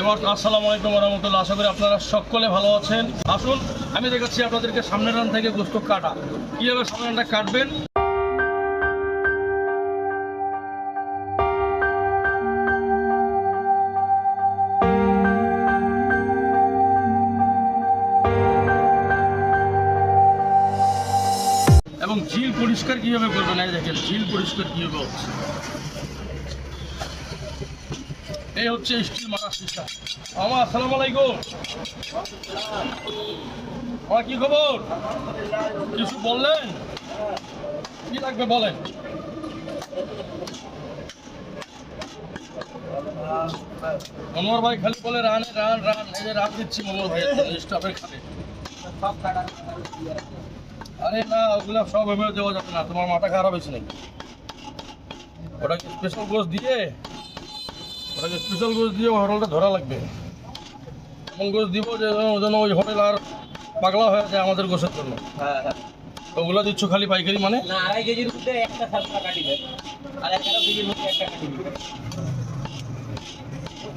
এবার আসসালামু আলাইকুম রহমতুল্লাহ আশা করি আপনারা সকলে ভালো আছেন। আসুন, আমি দেখাচ্ছি আপনাদেরকে সামনের রান থেকে গোস্ত কাটা। কীভাবে সামনের রানটা কাটবেন? এবং ঝিল পরিষ্কার কীভাবে করবেন? এই দেখেন, ঝিল পরিষ্কার কীভাবে হচ্ছে। এই হচ্ছে স্টিল মারা সিস্টেম আমার আসসালামু আলাইকুম। আমার কি খবর? কিছু বললেন? কি লাগবে বলেন? মনোহর ভাই খালি বলে, রান রান রান। এই যে রান দিচ্ছি মনোহর ভাই স্টাফের খালে আরে না, ওগুলা সব এভাবে দেওয়া যাবে না, তোমার মাথা খারাপ হয়েছে নাকি? ওটাকে স্পেশাল গোস দিয়ে স্পেশাল গোস দিয়ে হোটেলটা ধরা লাগবে। এমন গোস দিব যে যেন ওই হোটেল আর পাগলা হয়ে যায় আমাদের গোসের জন্য। হ্যাঁ হ্যাঁ। ওগুলো দিচ্ছ খালি পাইকারি মানে? না আড়াই কেজির মধ্যে একটা সাতটা কাটি দেয় আর এগারো কেজির মধ্যে একটা কাটি দেবে।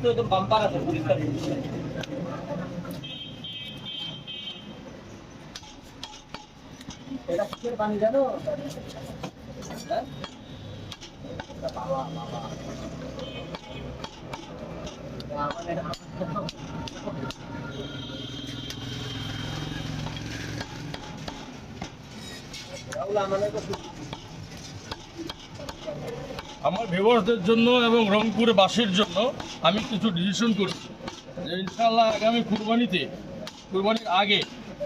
একদম বাম্পার আছে পরিষ্কার পরিষ্কার। এটা কিসের পানি জানো? হ্যাঁ? বাবা, বাবা। আমার ভিউয়ার্সদের জন্য এবং রংপুর বাসীর জন্য আমি কিছু ডিসিশন করছি যে ইনশাল্লাহ আগামী কুরবানিতে, কুরবানির আগে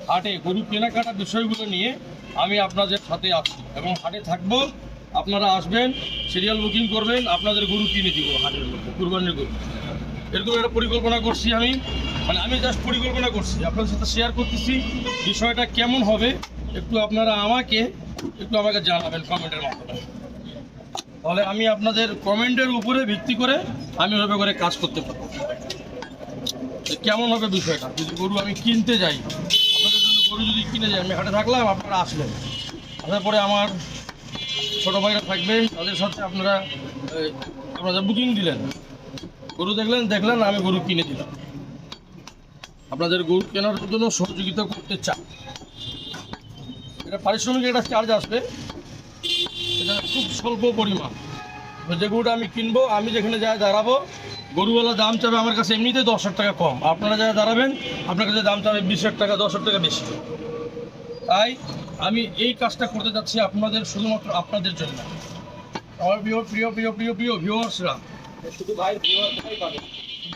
হাটে গরু কেনাকাটা বিষয়গুলো নিয়ে আমি আপনাদের সাথে আসছি এবং হাটে থাকব। আপনারা আসবেন সিরিয়াল বুকিং করবেন, আপনাদের গরু কিনে দিব হাটের কুরবানির গরু। এরকম একটা পরিকল্পনা করছি আমি। মানে আমি জাস্ট পরিকল্পনা করছি, আপনাদের সাথে শেয়ার করতেছি, বিষয়টা কেমন হবে, একটু আপনারা আমাকে, একটু আমাকে জানাবেন কমেন্টের মাধ্যমে। তাহলে আমি আপনাদের কমেন্টের উপরে ভিত্তি করে আমি ওইভাবে করে কাজ করতে পারব। কেমন হবে বিষয়টা, যদি গরু আমি কিনতে যাই, আপনাদের জন্য গরু যদি কিনে যাই, আমি হাটে থাকলাম, আপনারা আসলেন। আসার পরে আমার ছোটো ভাইরা থাকবে তাদের সাথে আপনারা এই, আপনাদের বুকিং দিলেন গরু দেখলেন দেখলেন আমি গরু কিনে দিলাম। আপনাদের গরু কেনার জন্য সহযোগিতা করতে চান। এটা পারিশ্রমিক একটা চার্জ আসবে। এটা খুব স্বল্প পরিমাণ। যে গরুটা আমি কিনবো আমি যেখানে যাই দাঁড়াবো গরুওয়ালা দাম চাবে আমার কাছে এমনিতেই দশ টাকা কম। আপনারা যারা দাঁড়াবেন আপনার কাছে দাম চাবে বিশ টাকা দশ টাকা বেশি। তাই আমি এই কাজটা করতে যাচ্ছি আপনাদের শুধুমাত্র আপনাদের জন্য। আমার প্রিয় প্রিয় প্রিয় প্রিয় প্রিয় ভিউয়ার্সরা শুধু ভাই ভিউয়ার ভাই পাবে।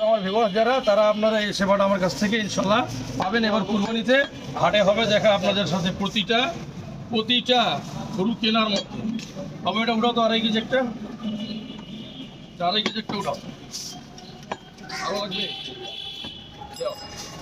আমার ভিউয়ার্স যারা তারা আপনারা এই সেবাটা আমার কাছ থেকে ইনশাল্লাহ পাবেন। এবার কুরবানিতে হাটে হবে দেখা আপনাদের সাথে প্রতিটা প্রতিটা গরু কেনার মতো। হবে এটা উঠাও তো আড়াই কেজি একটা। আড়াই কেজি একটা উঠাও। আরও লাগবে।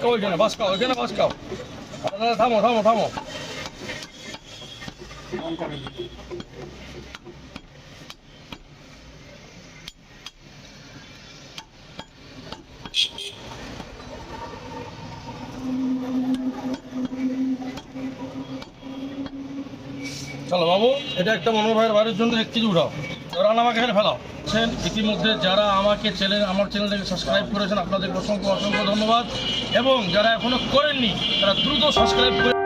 খাও ওইখানে বাস খাও ওইখানে বাস দাদা, থামো থামো থামো চলো বাবু এটা একটা মনোহর ভাইয়ের বাড়ির জন্য এক কেজি উঠাও। রান আমাকে ফেলাও। আছেন ইতিমধ্যে যারা আমাকে চ্যানেল আমার চ্যানেলটাকে সাবস্ক্রাইব করেছেন, আপনাদের অসংখ্য অসংখ্য ধন্যবাদ। এবং যারা এখনও করেননি, তারা দ্রুত সাবস্ক্রাইব করে